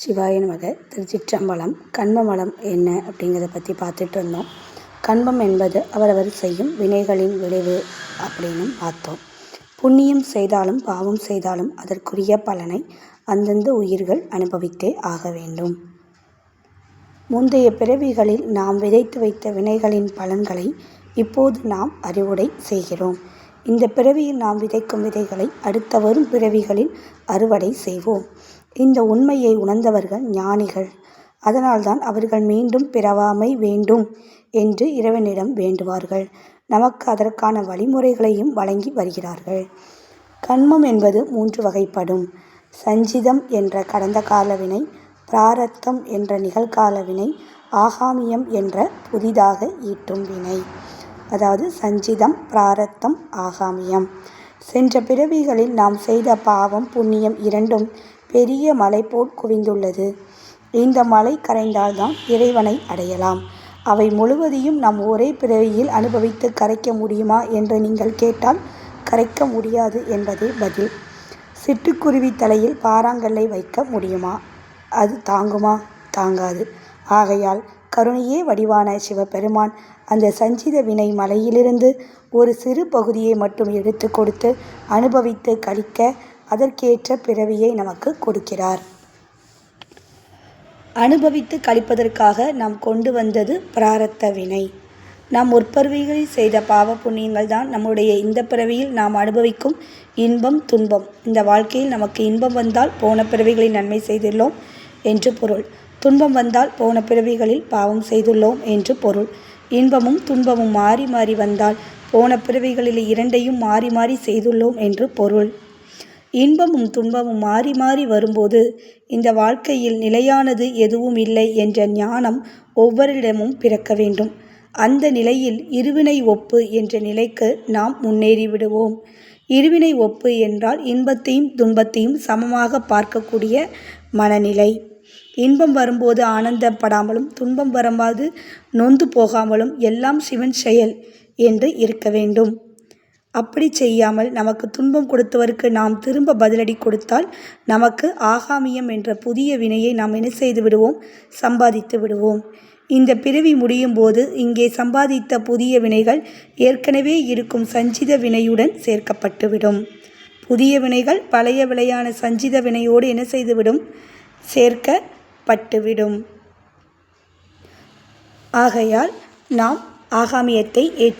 சிவாய நமக. திருச்சிற்றம்பலம் கண்மமலம் என்ன அப்படிங்கிறத பற்றி பார்த்துட்டு இருந்தோம். கண்மம் என்பது அவரவர் செய்யும் வினைகளின் விளைவு அப்படின்னு பார்த்தோம். புண்ணியம் செய்தாலும் பாவம் செய்தாலும் அதற்குரிய பலனை அந்தந்த உயிர்கள் அனுபவித்தே ஆக வேண்டும். முந்தைய பிறவிகளில் நாம் விதைத்து வைத்த வினைகளின் பலன்களை இப்போது நாம் அறிவுடை செய்கிறோம். இந்த பிறவியில் நாம் விதைக்கும் விதைகளை அடுத்த வரும் பிறவிகளில் அறுவடை செய்வோம். இந்த உண்மையை உணர்ந்தவர்கள் ஞானிகள். அதனால்தான் அவர்கள் மீண்டும் பிறவாமை வேண்டும் என்று இறைவனிடம் வேண்டுவார்கள். நமக்கு அதற்கான வழிமுறைகளையும் வழங்கி வருகிறார்கள். கண்மம் என்பது மூன்று வகைப்படும். சஞ்சிதம் என்ற கடந்த கால வினை பிராரத்தம் என்ற நிகழ்கால வினை ஆகாமியம் என்ற புதிதாக ஈட்டும் வினை. அதாவது சஞ்சிதம் பிராரத்தம் ஆகாமியம். சென்ற பிறவிகளில் நாம் செய்த பாவம் புண்ணியம் இரண்டும் பெரிய மலை போல் குவிந்துள்ளது. இந்த மலை கரைந்தால்தான் இறைவனை அடையலாம். அவை முழுவதையும் நாம் ஒரே பிறவியில் அனுபவித்து கரைக்க முடியுமா என்று நீங்கள் கேட்டால் கரைக்க முடியாது என்பதே பதில். சிட்டுக்குருவி தலையில் பாறாங்கல்லை வைக்க முடியுமா? அது தாங்குமா? தாங்காது. ஆகையால் கருணையே வடிவான சிவபெருமான். அந்த சஞ்சித வினை மலையிலிருந்து ஒரு சிறு பகுதியை மட்டும் எடுத்து கொடுத்து அனுபவித்து கழிக்க அதற்கேற்ற பிறவியை நமக்கு கொடுக்கிறார். அனுபவித்து கழிப்பதற்காக நாம் கொண்டு வந்தது பிராரத்த வினை. நாம் முற்பருவிகளில் செய்த பாவ புண்ணியங்கள் தான் நம்முடைய இந்த பிறவியில் நாம் அனுபவிக்கும் இன்பம் துன்பம். இந்த வாழ்க்கையில் நமக்கு இன்பம் வந்தால் போன பிறவிகளில் நன்மை செய்துள்ளோம் என்று பொருள். துன்பம் வந்தால் போன பிறவிகளில் பாவம் செய்துள்ளோம் என்று பொருள். இன்பமும் துன்பமும் மாறி மாறி வந்தால் போன பிறவிகளில் இரண்டையும் மாறி மாறி செய்துள்ளோம் என்று பொருள். இன்பமும் துன்பமும் மாறி மாறி வரும்போது இந்த வாழ்க்கையில் நிலையானது எதுவும் இல்லை என்ற ஞானம் ஒவ்வொருடமும் பிறக்க வேண்டும். அந்த நிலையில் இருவினை ஒப்பு என்ற நிலைக்கு நாம் முன்னேறிவிடுவோம் இருவினை ஒப்பு என்றால் இன்பத்தையும் துன்பத்தையும் சமமாக பார்க்கக்கூடிய மனநிலை. இன்பம் வரும்போது ஆனந்தப்படாமலும் துன்பம் வரும்போது நொந்து போகாமலும் எல்லாம் சிவன் செயல் என்று இருக்க வேண்டும். அப்படி செய்யாமல் நமக்கு துன்பம் கொடுத்தவருக்கு நாம் திரும்ப பதிலடி கொடுத்தால் நமக்கு ஆகாமியம் என்ற புதிய வினையை நாம் என்ன செய்து விடுவோம்? சம்பாதித்து விடுவோம். இந்த பிறவி முடியும் போது இங்கே சம்பாதித்த புதிய வினைகள் ஏற்கனவே இருக்கும் சஞ்சித வினையுடன் சேர்க்கப்பட்டுவிடும். புதிய வினைகள் பழைய விலையான சஞ்சித வினையோடு என்ன செய்துவிடும்? சேர்க்கப்பட்டுவிடும். ஆகையால் நாம் ஆகாமியத்தை ஏற்று